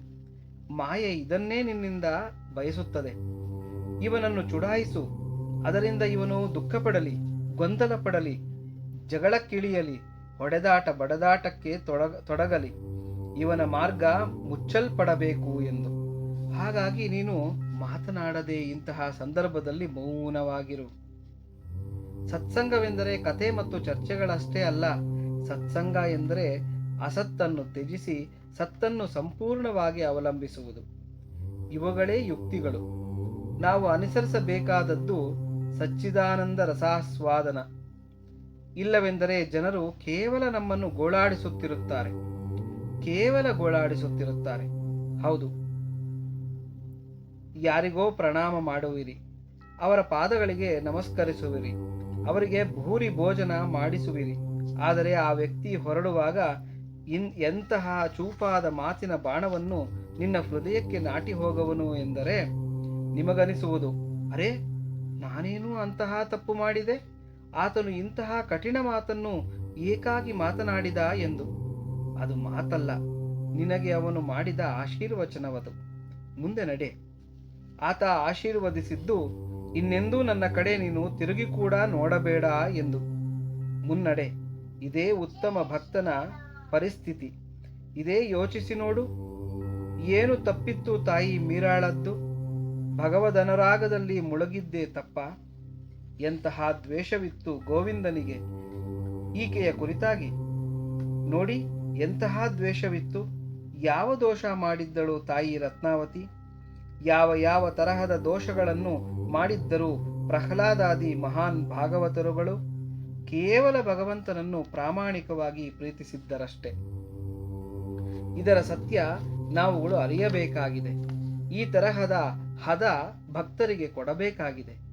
ಮಾಯೆ ಇದನ್ನೇ ನಿನ್ನಿಂದ ಬಯಸುತ್ತದೆ. ಇವನನ್ನು ಚುಡಾಯಿಸು, ಅದರಿಂದ ಇವನು ದುಃಖಪಡಲಿ ಗೊಂದಲ ಪಡಲಿ ಜಗಳಕ್ಕಿಳಿಯಲಿ, ಹೊಡೆದಾಟ ಬಡದಾಟಕ್ಕೆ ತೊಡಗ ತೊಡಗಲಿ. ಇವನ ಮಾರ್ಗ ಮುಚ್ಚಲ್ಪಡಬೇಕು ಎಂದು. ಹಾಗಾಗಿ ನೀನು ಮಾತನಾಡದೆ ಇಂತಹ ಸಂದರ್ಭದಲ್ಲಿ ಮೌನವಾಗಿರು. ಸತ್ಸಂಗವೆಂದರೆ ಕಥೆ ಮತ್ತು ಚರ್ಚೆಗಳಷ್ಟೇ ಅಲ್ಲ, ಸತ್ಸಂಗ ಎಂದರೆ ಅಸತ್ತನ್ನು ತ್ಯಜಿಸಿ ಸತ್ತನ್ನು ಸಂಪೂರ್ಣವಾಗಿ ಅವಲಂಬಿಸುವುದು. ಇವುಗಳೇ ಯುಕ್ತಿಗಳು. ನಾವು ಅನುಸರಿಸಬೇಕಾದದ್ದು ಸಚ್ಚಿದಾನಂದ ರಸಾಸ್ವಾದನ. ಇಲ್ಲವೆಂದರೆ ಜನರು ಕೇವಲ ನಮ್ಮನ್ನು ಗೋಳಾಡಿಸುತ್ತಿರುತ್ತಾರೆ. ಕೇವಲ ಗೋಳಾಡಿಸುತ್ತಿರುತ್ತಾರೆ. ಹೌದು. ಯಾರಿಗೋ ಪ್ರಣಾಮ ಮಾಡುವಿರಿ. ಅವರ ಪಾದಗಳಿಗೆ ನಮಸ್ಕರಿಸುವಿರಿ. ಅವರಿಗೆ ಭೂರಿ ಭೋಜನ ಮಾಡಿಸುವಿರಿ. ಆದರೆ ಆ ವ್ಯಕ್ತಿ ಹೊರಡುವಾಗ, ಇನ್ ಎಂತಹ ಚೂಪಾದ ಮಾತಿನ ಬಾಣವನ್ನು ನಿನ್ನ ಹೃದಯಕ್ಕೆ ನಾಟಿ ಹೋಗವನು ಎಂದರೆ ನಿಮಗನಿಸುವುದು, ಅರೆ, ನಾನೇನು ಅಂತಹ ತಪ್ಪು ಮಾಡಿದೆ? ಆತನು ಇಂತಹ ಕಠಿಣ ಮಾತನ್ನು ಏಕಾಗಿ ಮಾತನಾಡಿದ ಎಂದು? ಅದು ಮಾತಲ್ಲ, ನಿನಗೆ ಅವನು ಮಾಡಿದ ಆಶೀರ್ವಚನವದು. ಮುಂದೆ ನಡೆ. ಆತ ಆಶೀರ್ವದಿಸಿದ್ದು ಇನ್ನೆಂದೂ ನನ್ನ ಕಡೆ ನೀನು ತಿರುಗಿ ಕೂಡ ನೋಡಬೇಡ ಎಂದು. ಮುನ್ನಡೆ, ಇದೇ ಉತ್ತಮ ಭಕ್ತನ ಪರಿಸ್ಥಿತಿ. ಇದೇ ಯೋಚಿಸಿ ನೋಡು. ಏನು ತಪ್ಪಿತ್ತು ತಾಯಿ ಮೀರಾಳದ್ದು? ಭಗವದನರಾಗದಲ್ಲಿ ಮುಳುಗಿದ್ದೇ ತಪ್ಪ. ಎಂತಹ ದ್ವೇಷವಿತ್ತು ಗೋವಿಂದನಿಗೆ. ಈಕೆಯ ಕುರಿತಾಗಿ, ನೋಡಿ ಎಂತಹ ದ್ವೇಷವಿತ್ತು. ಯಾವ ದೋಷ ಮಾಡಿದ್ದಳು ತಾಯಿ ರತ್ನಾವತಿ? ಯಾವ ಯಾವ ತರಹದ ದೋಷಗಳನ್ನು ಮಾಡಿದ್ದರೂ ಪ್ರಹ್ಲಾದಾದಿ ಮಹಾನ್ ಭಾಗವತರುಗಳು ಕೇವಲ ಭಗವಂತನನ್ನು ಪ್ರಾಮಾಣಿಕವಾಗಿ ಪ್ರೀತಿಸಿದ್ದರಷ್ಟೇ. ಇದರ ಸತ್ಯ ನಾವುಗಳು ಅರಿಯಬೇಕಾಗಿದೆ. ಈ ತರಹದ ಹದ ಭಕ್ತರಿಗೆ ಕೊಡಬೇಕಾಗಿದೆ.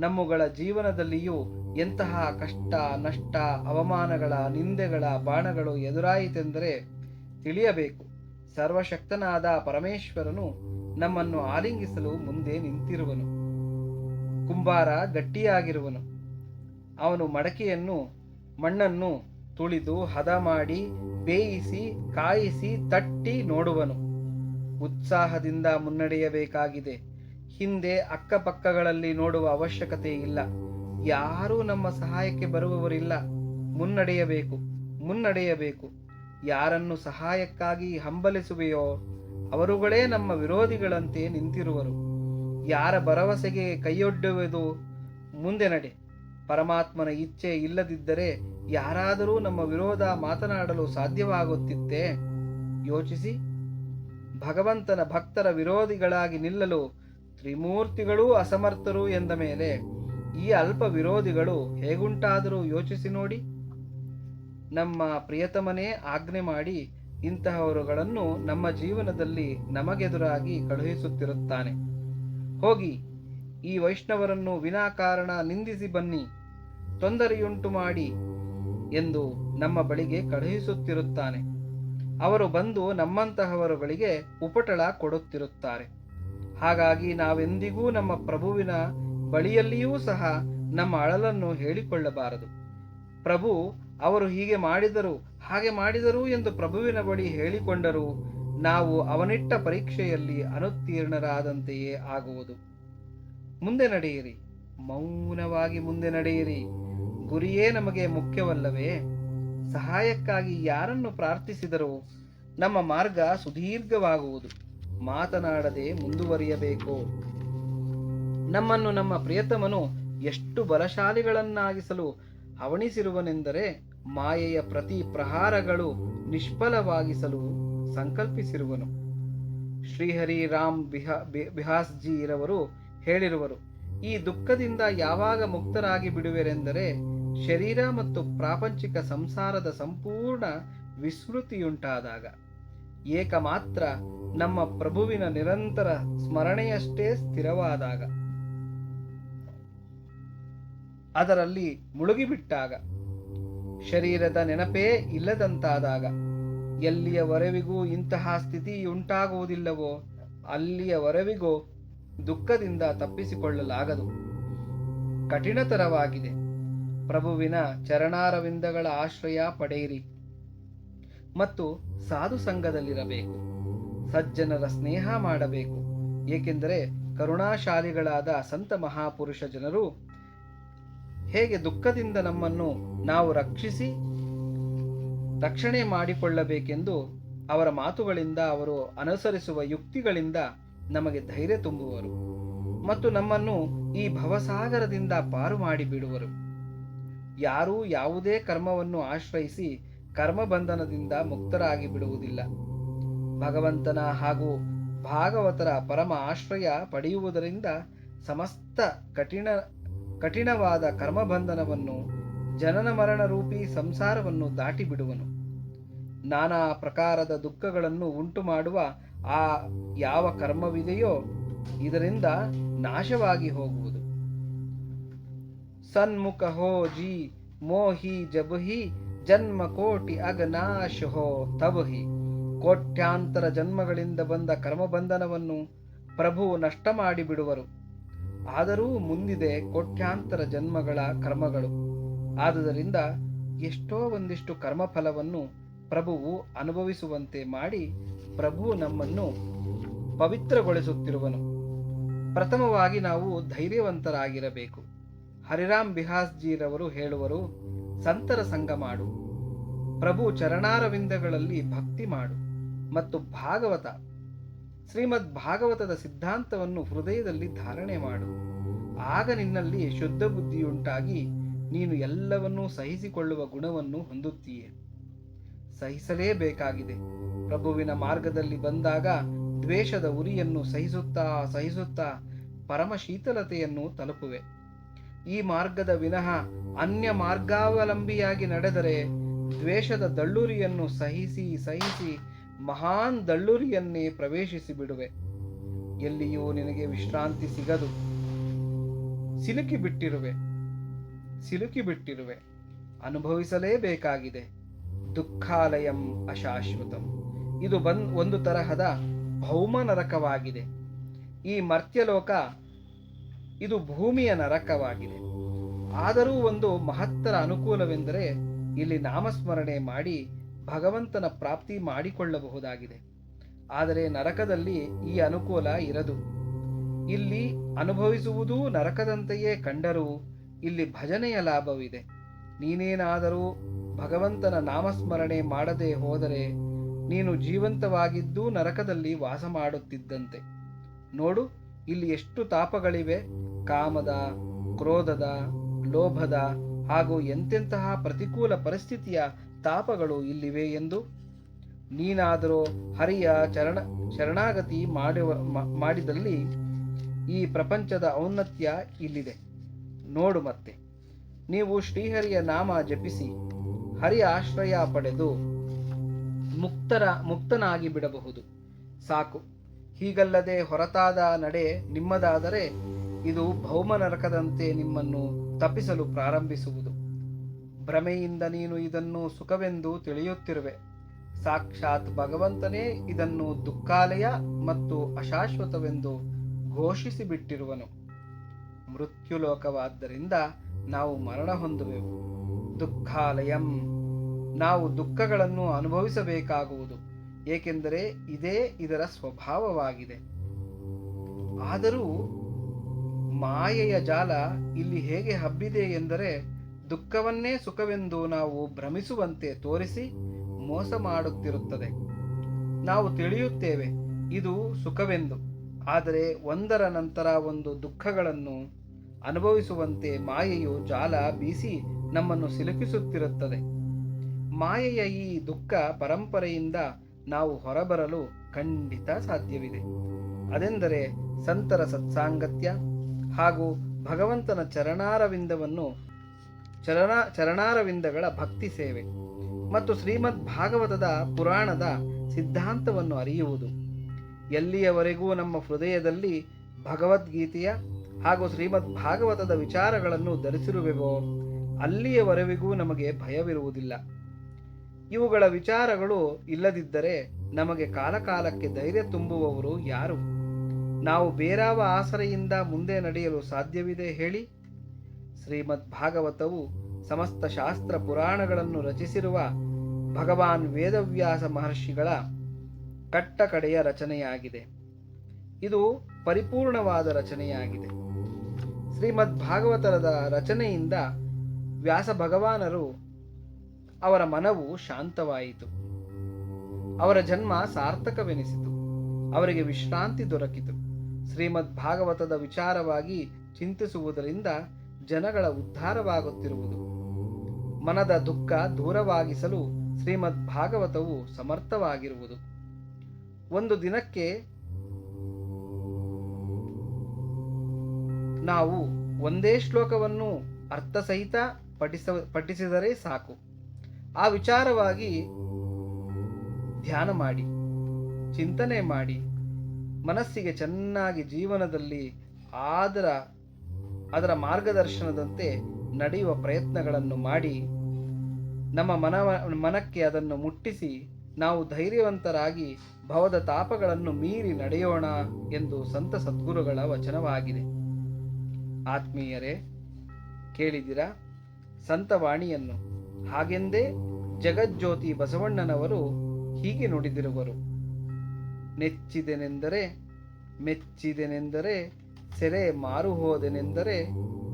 ನಮ್ಮಗಳ ಜೀವನದಲ್ಲಿಯೂ ಎಂತಹ ಕಷ್ಟ, ನಷ್ಟ, ಅವಮಾನಗಳ, ನಿಂದೆಗಳ ಬಾಣಗಳು ಎದುರಾಯಿತೆಂದರೆ ತಿಳಿಯಬೇಕು. ಸರ್ವಶಕ್ತನಾದ ಪರಮೇಶ್ವರನು ನಮ್ಮನ್ನು ಆಲಿಂಗಿಸಲು ಮುಂದೆ ನಿಂತಿರುವನು. ಕುಂಬಾರ ಗಟ್ಟಿಯಾಗಿರುವನು. ಅವನು ಮಡಕೆಯನ್ನು, ಮಣ್ಣನ್ನು ತುಳಿದು ಹದ ಮಾಡಿ ಬೇಯಿಸಿ, ಕಾಯಿಸಿ, ತಟ್ಟಿ ನೋಡುವನು. ಉತ್ಸಾಹದಿಂದ ಮುನ್ನಡೆಯಬೇಕಾಗಿದೆ. ಹಿಂದೆ ಅಕ್ಕಪಕ್ಕಗಳಲ್ಲಿ ನೋಡುವ ಅವಶ್ಯಕತೆ ಇಲ್ಲ. ಯಾರೂ ನಮ್ಮ ಸಹಾಯಕ್ಕೆ ಬರುವವರಿಲ್ಲ. ಮುನ್ನಡೆಯಬೇಕು ಮುನ್ನಡೆಯಬೇಕು. ಯಾರನ್ನು ಸಹಾಯಕ್ಕಾಗಿ ಹಂಬಲಿಸುವೆಯೋ ಅವರುಗಳೇ ನಮ್ಮ ವಿರೋಧಿಗಳಂತೆ ನಿಂತಿರುವರು. ಯಾರ ಭರವಸೆಗೆ ಕೈಯೊಡ್ಡುವುದು? ಮುಂದೆ ನಡೆ. ಪರಮಾತ್ಮನ ಇಚ್ಛೆ ಇಲ್ಲದಿದ್ದರೆ ಯಾರಾದರೂ ನಮ್ಮ ವಿರೋಧ ಮಾತನಾಡಲು ಸಾಧ್ಯವಾಗುತ್ತಿತ್ತೇ? ಯೋಚಿಸಿ. ಭಗವಂತನ ಭಕ್ತರ ವಿರೋಧಿಗಳಾಗಿ ನಿಲ್ಲಲು ತ್ರಿಮೂರ್ತಿಗಳೂ ಅಸಮರ್ಥರು ಎಂದ ಮೇಲೆ ಈ ಅಲ್ಪ ವಿರೋಧಿಗಳು ಹೇಗುಂಟಾದರೂ ಯೋಚಿಸಿ ನೋಡಿ. ನಮ್ಮ ಪ್ರಿಯತಮನೇ ಆಜ್ಞೆ ಮಾಡಿ ಇಂತಹವರುಗಳನ್ನು ನಮ್ಮ ಜೀವನದಲ್ಲಿ ನಮಗೆದುರಾಗಿ ಕಳುಹಿಸುತ್ತಿರುತ್ತಾನೆ. ಹೋಗಿ, ಈ ವೈಷ್ಣವರನ್ನು ವಿನಾಕಾರಣ ನಿಂದಿಸಿ ಬನ್ನಿ, ತೊಂದರೆಯುಂಟು ಮಾಡಿ ಎಂದು ನಮ್ಮ ಬಳಿಗೆ ಕಳುಹಿಸುತ್ತಿರುತ್ತಾನೆ. ಅವರು ಬಂದು ನಮ್ಮಂತಹವರುಗಳಿಗೆ ಉಪಟಳ ಕೊಡುತ್ತಿರುತ್ತಾರೆ. ಹಾಗಾಗಿ ನಾವೆಂದಿಗೂ ನಮ್ಮ ಪ್ರಭುವಿನ ಬಳಿಯಲ್ಲಿಯೂ ಸಹ ನಮ್ಮ ಅಳಲನ್ನು ಹೇಳಿಕೊಳ್ಳಬಾರದು. ಪ್ರಭು ಅವರು ಹೀಗೆ ಮಾಡಿದರು, ಹಾಗೆ ಮಾಡಿದರು ಎಂದು ಪ್ರಭುವಿನ ಬಳಿ ಹೇಳಿಕೊಂಡರೂ ನಾವು ಅವನಿಟ್ಟ ಪರೀಕ್ಷೆಯಲ್ಲಿ ಅನುತ್ತೀರ್ಣರಾದಂತೆಯೇ ಆಗುವುದು. ಮುಂದೆ ನಡೆಯಿರಿ, ಮೌನವಾಗಿ ಮುಂದೆ ನಡೆಯಿರಿ. ಗುರಿಯೇ ನಮಗೆ ಮುಖ್ಯವಲ್ಲವೇ? ಸಹಾಯಕ್ಕಾಗಿ ಯಾರನ್ನು ಪ್ರಾರ್ಥಿಸಿದರೂ ನಮ್ಮ ಮಾರ್ಗ ಸುದೀರ್ಘವಾಗುವುದು. ಮಾತನಾಡದೆ ಮುಂದುವರಿಯಬೇಕು. ನಮ್ಮನ್ನು ನಮ್ಮ ಪ್ರಿಯತಮನು ಎಷ್ಟು ಬಲಶಾಲಿಗಳನ್ನಾಗಿಸಲು ಹವಣಿಸಿರುವನೆಂದರೆ ಮಾಯೆಯ ಪ್ರತಿ ಪ್ರಹಾರಗಳು ನಿಷ್ಫಲವಾಗಿಸಲು ಸಂಕಲ್ಪಿಸಿರುವನು. ಶ್ರೀಹರಿ ರಾಮ್ ಬಿಹಾ ಬಿ- ಬಿಹಾಸ್ಜಿರವರು ಹೇಳಿರುವರು, ಈ ದುಃಖದಿಂದ ಯಾವಾಗ ಮುಕ್ತರಾಗಿ ಬಿಡುವೆರೆಂದರೆ ಶರೀರ ಮತ್ತು ಪ್ರಾಪಂಚಿಕ ಸಂಸಾರದ ಸಂಪೂರ್ಣ ವಿಸ್ಮೃತಿಯುಂಟಾದಾಗ. ಏಕಮಾತ್ರ ನಮ್ಮ ಪ್ರಭುವಿನ ನಿರಂತರ ಸ್ಮರಣೆಯಷ್ಟೇ ಸ್ಥಿರವಾದಾಗ. ಅದರಲ್ಲಿ ಮುಳುಗಿಬಿಟ್ಟಾಗ. ಶರೀರದ ನೆನಪೇ ಇಲ್ಲದಂತಾದಾಗ ಎಲ್ಲಿಯವರೆವಿಗೂ ಇಂತಹ ಸ್ಥಿತಿ ಉಂಟಾಗುವುದಿಲ್ಲವೋ ಅಲ್ಲಿಯವರೆವಿಗೂ ದುಃಖದಿಂದ ತಪ್ಪಿಸಿಕೊಳ್ಳಲಾಗದು. ಕಠಿಣತರವಾಗಿದೆ. ಪ್ರಭುವಿನ ಚರಣಾರವಿಂದಗಳ ಆಶ್ರಯ ಪಡೆಯಿರಿ. ಮತ್ತು ಸಾಧು ಸಂಘದಲ್ಲಿರಬೇಕು. ಸಜ್ಜನರ ಸ್ನೇಹ ಮಾಡಬೇಕು. ಏಕೆಂದರೆ ಕರುಣಾಶಾಲಿಗಳಾದ ಸಂತ ಮಹಾಪುರುಷ ಜನರು ಹೇಗೆ ದುಃಖದಿಂದ ನಮ್ಮನ್ನು ನಾವು ರಕ್ಷಿಸಿ ರಕ್ಷಣೆ ಮಾಡಿಕೊಳ್ಳಬೇಕೆಂದು ಅವರ ಮಾತುಗಳಿಂದ ಅವರು ಅನುಸರಿಸುವ ಯುಕ್ತಿಗಳಿಂದ ನಮಗೆ ಧೈರ್ಯ ತುಂಬುವರು ಮತ್ತು ನಮ್ಮನ್ನು ಈ ಭವಸಾಗರದಿಂದ ಪಾರು ಮಾಡಿಬಿಡುವರು. ಯಾರೂ ಯಾವುದೇ ಕರ್ಮವನ್ನು ಆಶ್ರಯಿಸಿ ಕರ್ಮಬಂಧನದಿಂದ ಮುಕ್ತರಾಗಿ ಬಿಡುವುದಿಲ್ಲ ಭಗವಂತನ ಹಾಗೂ ಭಾಗವತರ ಪರಮ ಆಶ್ರಯ ಪಡೆಯುವುದರಿಂದ ಸಮಸ್ತ ಕಠಿಣ ಕಠಿಣವಾದ ಕರ್ಮಬಂಧನವನ್ನು, ಜನನ ಮರಣ ರೂಪಿ ಸಂಸಾರವನ್ನು ದಾಟಿ ಬಿಡುವನು ನಾನಾ ಪ್ರಕಾರದ ದುಃಖಗಳನ್ನು ಉಂಟು ಮಾಡುವ ಆ ಯಾವ ಕರ್ಮವಿದೆಯೋ ಇದರಿಂದ ನಾಶವಾಗಿ ಹೋಗುವುದು. ಸನ್ಮುಖ ಹೋ ಜಿ ಮೋಹಿ ಜಬುಹಿ ಜನ್ಮ ಕೋಟಿ ಅಗನಾಶ ಹೋ ತಬುಹಿ. ಕೋಟ್ಯಾಂತರ ಜನ್ಮಗಳಿಂದ ಬಂದ ಕರ್ಮಬಂಧನವನ್ನು ಪ್ರಭು ನಷ್ಟ ಮಾಡಿಬಿಡುವರು ಆದರೂ ಮುಂದಿದೆ ಕೋಟ್ಯಾಂತರ ಜನ್ಮಗಳ ಕರ್ಮಗಳು. ಆದುದರಿಂದ ಎಷ್ಟೋ ಒಂದಿಷ್ಟು ಕರ್ಮಫಲವನ್ನು ಪ್ರಭುವು ಅನುಭವಿಸುವಂತೆ ಮಾಡಿ ಪ್ರಭು ನಮ್ಮನ್ನು ಪವಿತ್ರಗೊಳಿಸುತ್ತಿರುವನು. ಪ್ರಥಮವಾಗಿ ನಾವು ಧೈರ್ಯವಂತರಾಗಿರಬೇಕು. ಹರಿರಾಮ್ ಬಿಹಾಸ್ಜಿರವರು ಹೇಳುವರು, ಸಂತರ ಸಂಘ ಮಾಡು. ಪ್ರಭು ಚರಣಾರವಿಂದಗಳಲ್ಲಿ ಭಕ್ತಿ ಮಾಡು ಮತ್ತು ಭಾಗವತ ಶ್ರೀಮದ್ ಭಾಗವತದ ಸಿದ್ಧಾಂತವನ್ನು ಹೃದಯದಲ್ಲಿ ಧಾರಣೆ ಮಾಡು. ಆಗ ನಿನ್ನಲ್ಲಿ ಶುದ್ಧ ಬುದ್ಧಿಯುಂಟಾಗಿ ನೀನು ಎಲ್ಲವನ್ನೂ ಸಹಿಸಿಕೊಳ್ಳುವ ಗುಣವನ್ನು ಹೊಂದುತ್ತೀಯೆ. ಸಹಿಸಲೇಬೇಕಾಗಿದೆ. ಪ್ರಭುವಿನ ಮಾರ್ಗದಲ್ಲಿ ಬಂದಾಗ ದ್ವೇಷದ ಉರಿಯನ್ನು ಸಹಿಸುತ್ತಾ ಸಹಿಸುತ್ತಾ ಪರಮ ಶೀತಲತೆಯನ್ನು ತಲುಪುವೆ. ಈ ಮಾರ್ಗದ ವಿನಃ ಅನ್ಯ ಮಾರ್ಗಾವಲಂಬಿಯಾಗಿ ನಡೆದರೆ ದ್ವೇಷದ ದಳ್ಳುರಿಯನ್ನು ಸಹಿಸಿ ಸಹಿಸಿ ಮಹಾನ್ ದಳ್ಳುರಿಯನ್ನೇ ಪ್ರವೇಶಿಸಿ ಬಿಡುವೆ ಎಲ್ಲಿಯೂ ನಿನಗೆ ವಿಶ್ರಾಂತಿ ಸಿಗದು. ಸಿಲುಕಿ ಬಿಟ್ಟಿರುವೆ ಸಿಲುಕಿ ಬಿಟ್ಟಿರುವೆ ಅನುಭವಿಸಲೇಬೇಕಾಗಿದೆ. ದುಃಖಾಲಯಂ ಅಶಾಶ್ವತಂ. ಇದು ಬನ್ ಒಂದು ತರಹದ ಭೌಮ ನರಕವಾಗಿದೆ. ಈ ಮರ್ತ್ಯಲೋಕ ಇದು ಭೂಮಿಯ ನರಕವಾಗಿದೆ. ಆದರೂ ಒಂದು ಮಹತ್ತರ ಅನುಕೂಲವೆಂದರೆ ಇಲ್ಲಿ ನಾಮಸ್ಮರಣೆ ಮಾಡಿ ಭಗವಂತನ ಪ್ರಾಪ್ತಿ ಮಾಡಿಕೊಳ್ಳಬಹುದಾಗಿದೆ. ಆದರೆ ನರಕದಲ್ಲಿ ಈ ಅನುಕೂಲ ಇರದು. ಇಲ್ಲಿ ಅನುಭವಿಸುವುದೂ ನರಕದಂತೆಯೇ ಕಂಡರೂ ಇಲ್ಲಿ ಭಜನೆಯ ಲಾಭವಿದೆ. ನೀನೇನಾದರೂ ಭಗವಂತನ ನಾಮಸ್ಮರಣೆ ಮಾಡದೆ ಹೋದರೆ ನೀನು ಜೀವಂತವಾಗಿದ್ದೂ ನರಕದಲ್ಲಿ ವಾಸ ಮಾಡುತ್ತಿದ್ದಂತೆ. ನೋಡು, ಇಲ್ಲಿ ಎಷ್ಟು ತಾಪಗಳಿವೆ. ಕಾಮದ, ಕ್ರೋಧದ, ಲೋಭದ ಹಾಗೂ ಎಂತೆಂತಹ ಪ್ರತಿಕೂಲ ಪರಿಸ್ಥಿತಿಯ ತಾಪಗಳು ಇಲ್ಲಿವೆ ಎಂದು ನೀನಾದರೂ ಹರಿಯ ಚರಣ ಶರಣಾಗತಿ ಮಾಡುವ ಮಾಡಿದಲ್ಲಿ ಈ ಪ್ರಪಂಚದ ಔನ್ನತ್ಯ ಇಲ್ಲಿದೆ. ನೋಡು ಮತ್ತೆ, ನೀವು ಶ್ರೀಹರಿಯ ನಾಮ ಜಪಿಸಿ ಹರಿ ಆಶ್ರಯ ಪಡೆದು ಮುಕ್ತರ, ಮುಕ್ತನಾಗಿ ಬಿಡಬಹುದು. ಸಾಕು, ಹೀಗಲ್ಲದೆ ಹೊರತಾದ ನಡೆ ನಿಮ್ಮದಾದರೆ ಇದು ಭೌಮ ನರಕದಂತೆ ನಿಮ್ಮನ್ನು ತಪ್ಪಿಸಲು ಪ್ರಾರಂಭಿಸುವುದು. ಭ್ರಮೆಯಿಂದ ನೀನು ಇದನ್ನು ಸುಖವೆಂದು ತಿಳಿಯುತ್ತಿರುವೆ. ಸಾಕ್ಷಾತ್ ಭಗವಂತನೇ ಇದನ್ನು ದುಃಖಾಲಯ ಮತ್ತು ಅಶಾಶ್ವತವೆಂದು ಘೋಷಿಸಿಬಿಟ್ಟಿರುವನು. ಮೃತ್ಯುಲೋಕವಾದ್ದರಿಂದ ನಾವು ಮರಣ ಹೊಂದುವೆವು. ದುಃಖಾಲಯಂ. ನಾವು ದುಃಖಗಳನ್ನು ಅನುಭವಿಸಬೇಕಾಗುವುದು, ಏಕೆಂದರೆ ಇದೇ ಇದರ ಸ್ವಭಾವವಾಗಿದೆ. ಆದರೂ ಮಾಯೆಯ ಜಾಲ ಇಲ್ಲಿ ಹೇಗೆ ಹಬ್ಬಿದೆ ಎಂದರೆ ದುಃಖವನ್ನೇ ಸುಖವೆಂದು ನಾವು ಭ್ರಮಿಸುವಂತೆ ತೋರಿಸಿ ಮೋಸ ಮಾಡುತ್ತಿರುತ್ತದೆ. ನಾವು ತಿಳಿಯುತ್ತೇವೆ, ಇದು ಸುಖವೆಂದು. ಆದರೆ ಒಂದರ ನಂತರ ಒಂದು ದುಃಖಗಳನ್ನು ಅನುಭವಿಸುವಂತೆ ಮಾಯೆಯು ಜಾಲ ಬೀಸಿ ನಮ್ಮನ್ನು ಸಿಲುಕಿಸುತ್ತಿರುತ್ತದೆ. ಮಾಯೆಯ ಈ ದುಃಖ ಪರಂಪರೆಯಿಂದ ನಾವು ಹೊರಬರಲು ಖಂಡಿತ ಸಾಧ್ಯವಿದೆ. ಅದೆಂದರೆ ಸಂತರ ಸತ್ಸಾಂಗತ್ಯ ಹಾಗೂ ಭಗವಂತನ ಚರಣಾರವಿಂದವನ್ನು ಚರಣ ಚರಣಾರವಿಂದಗಳ ಭಕ್ತಿ ಸೇವೆ ಮತ್ತು ಶ್ರೀಮದ್ ಭಾಗವತದ ಪುರಾಣದ ಸಿದ್ಧಾಂತವನ್ನು ಅರಿಯುವುದು. ಎಲ್ಲಿಯವರೆಗೂ ನಮ್ಮ ಹೃದಯದಲ್ಲಿ ಭಗವದ್ಗೀತೆಯ ಹಾಗೂ ಶ್ರೀಮದ್ ಭಾಗವತದ ವಿಚಾರಗಳನ್ನು ಧರಿಸಿರುವೆವೋ, ಅಲ್ಲಿಯವರೆವಿಗೂ ನಮಗೆ ಭಯವಿರುವುದಿಲ್ಲ. ಇವುಗಳ ವಿಚಾರಗಳು ಇಲ್ಲದಿದ್ದರೆ ನಮಗೆ ಕಾಲಕಾಲಕ್ಕೆ ಧೈರ್ಯ ತುಂಬುವವರು ಯಾರು? ನಾವು ಬೇರಾವ ಆಸರೆಯಿಂದ ಮುಂದೆ ನಡೆಯಲು ಸಾಧ್ಯವಿದೆ ಹೇಳಿ. ಶ್ರೀಮದ್ ಭಾಗವತವು ಸಮಸ್ತ ಶಾಸ್ತ್ರ ಪುರಾಣಗಳನ್ನು ರಚಿಸಿರುವ ಭಗವಾನ್ ವೇದವ್ಯಾಸ ಮಹರ್ಷಿಗಳ ಕಟ್ಟಕಡೆಯ ರಚನೆಯಾಗಿದೆ. ಇದು ಪರಿಪೂರ್ಣವಾದ ರಚನೆಯಾಗಿದೆ. ಶ್ರೀಮದ್ ಭಾಗವತರದ ರಚನೆಯಿಂದ ವ್ಯಾಸ ಭಗವಾನರು ಅವರ ಮನವು ಶಾಂತವಾಯಿತು. ಅವರ ಜನ್ಮ ಸಾರ್ಥಕವೆನಿಸಿತು. ಅವರಿಗೆ ವಿಶ್ರಾಂತಿ ದೊರಕಿತು. ಶ್ರೀಮದ್ ಭಾಗವತದ ವಿಚಾರವಾಗಿ ಚಿಂತಿಸುವುದರಿಂದ ಜನಗಳ ಉದ್ಧಾರವಾಗುತ್ತಿರುವುದು. ಮನದ ದುಃಖ ದೂರವಾಗಿಸಲು ಶ್ರೀಮದ್ ಭಾಗವತವು ಸಮರ್ಥವಾಗಿರುವುದು. ಒಂದು ದಿನಕ್ಕೆ ನಾವು ಒಂದೇ ಶ್ಲೋಕವನ್ನು ಅರ್ಥಸಹಿತ ಪಠಿಸ, ಪಠಿಸಿದರೆ ಸಾಕು. ಆ ವಿಚಾರವಾಗಿ ಧ್ಯಾನ ಮಾಡಿ, ಚಿಂತನೆ ಮಾಡಿ, ಮನಸ್ಸಿಗೆ ಚೆನ್ನಾಗಿ ಜೀವನದಲ್ಲಿ ಅದರ ಅದರ ಮಾರ್ಗದರ್ಶನದಂತೆ ನಡೆಯುವ ಪ್ರಯತ್ನಗಳನ್ನು ಮಾಡಿ ನಮ್ಮ ಮನವ ಮನಕ್ಕೆ ಅದನ್ನು ಮುಟ್ಟಿಸಿ ನಾವು ಧೈರ್ಯವಂತರಾಗಿ ಭವದ ತಾಪಗಳನ್ನು ಮೀರಿ ನಡೆಯೋಣ ಎಂದು ಸಂತ ಸದ್ಗುರುಗಳ ವಚನವಾಗಿದೆ. ಆತ್ಮೀಯರೇ ಕೇಳಿದಿರ ಸಂತವಾಣಿಯನ್ನು ಹಾಗೆಂದೇ ಜಗಜ್ಯೋತಿ ಬಸವಣ್ಣನವರು ಹೀಗೆ ನುಡಿದಿರುವರು. ನೆಚ್ಚಿದೆನೆಂದರೆ, ಮೆಚ್ಚಿದೆನೆಂದರೆ ಸೆರೆ ಮಾರು ಹೋದೆನೆಂದರೆ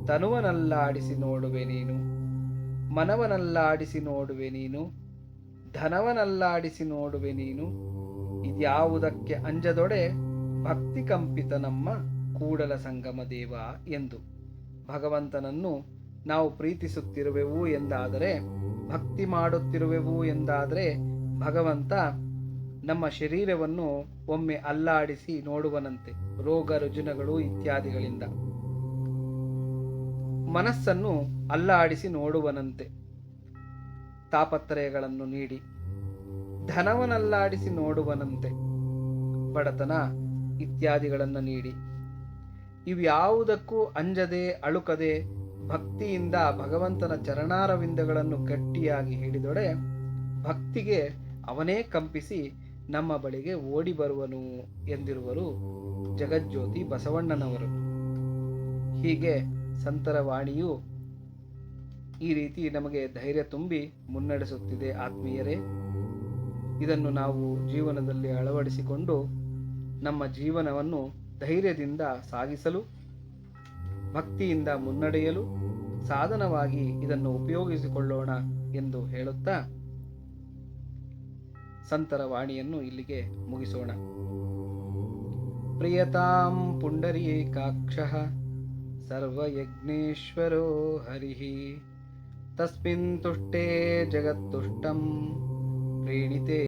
ತನುವನಲ್ಲಾಡಿಸಿ ನೋಡುವೆ ನೀನು, ಮನವನಲ್ಲಾಡಿಸಿ ನೋಡುವೆ ನೀನು, ಧನವನಲ್ಲಾಡಿಸಿ ನೋಡುವೆ ನೀನು. ಇದ್ಯಾವುದಕ್ಕೆ ಅಂಜದೊಡೆ ಭಕ್ತಿ ಕಂಪಿತ ನಮ್ಮ ಕೂಡಲ ಸಂಗಮ ದೇವ ಎಂದು. ಭಗವಂತನನ್ನು ನಾವು ಪ್ರೀತಿಸುತ್ತಿರುವೆವು ಎಂದಾದರೆ, ಭಕ್ತಿ ಮಾಡುತ್ತಿರುವೆವು ಎಂದಾದರೆ ಭಗವಂತ ನಮ್ಮ ಶರೀರವನ್ನು ಒಮ್ಮೆ ಅಲ್ಲಾಡಿಸಿ ನೋಡುವನಂತೆ, ರೋಗ ರುಜಿನಗಳು ಇತ್ಯಾದಿಗಳಿಂದ. ಮನಸ್ಸನ್ನು ಅಲ್ಲಾಡಿಸಿ ನೋಡುವನಂತೆ, ತಾಪತ್ರಯಗಳನ್ನು ನೀಡಿ. ಧನವನ್ನಲ್ಲಾಡಿಸಿ ನೋಡುವನಂತೆ, ಬಡತನ ಇತ್ಯಾದಿಗಳನ್ನು ನೀಡಿ. ಇವ್ಯಾವುದಕ್ಕೂ ಅಂಜದೆ, ಅಳುಕದೆ, ಭಕ್ತಿಯಿಂದ ಭಗವಂತನ ಚರಣಾರವಿಂದಗಳನ್ನು ಗಟ್ಟಿಯಾಗಿ ಹಿಡಿದೊಡೆ ಭಕ್ತಿಗೆ ಅವನೇ ಕಂಪಿಸಿ ನಮ್ಮ ಬಳಿಗೆ ಓಡಿ ಬರುವನು ಎಂದಿರುವರು ಜಗಜ್ಯೋತಿ ಬಸವಣ್ಣನವರು. ಹೀಗೆ ಸಂತರ ವಾಣಿಯು ಈ ರೀತಿ ನಮಗೆ ಧೈರ್ಯ ತುಂಬಿ ಮುನ್ನಡೆಸುತ್ತಿದೆ ಆತ್ಮೀಯರೇ. ಇದನ್ನು ನಾವು ಜೀವನದಲ್ಲಿ ಅಳವಡಿಸಿಕೊಂಡು ನಮ್ಮ ಜೀವನವನ್ನು ಧೈರ್ಯದಿಂದ ಸಾಗಿಸಲು, ಭಕ್ತಿಯಿಂದ ಮುನ್ನಡೆಯಲು, ಸಾಧನವಾಗಿ ಇದನ್ನು ಉಪಯೋಗಿಸಿಕೊಳ್ಳೋಣ ಎಂದು ಹೇಳುತ್ತಾ ಸಂತರ ವಾಣಿಯನ್ನು ಇಲ್ಲಿಗೆ ಮುಗಿಸೋಣ. ಪ್ರಿಯತಾಂ ಪುಂಡರೀಕಾಕ್ಷ ಸರ್ವಯಜ್ಞೇಶ್ವರೋ ಹರಿಃ. ತಸ್ಮಿನ್ ತುಷ್ಟೇ ಜಗತ್ತುಷ್ಟಂ ಪ್ರೀಣಿತೆ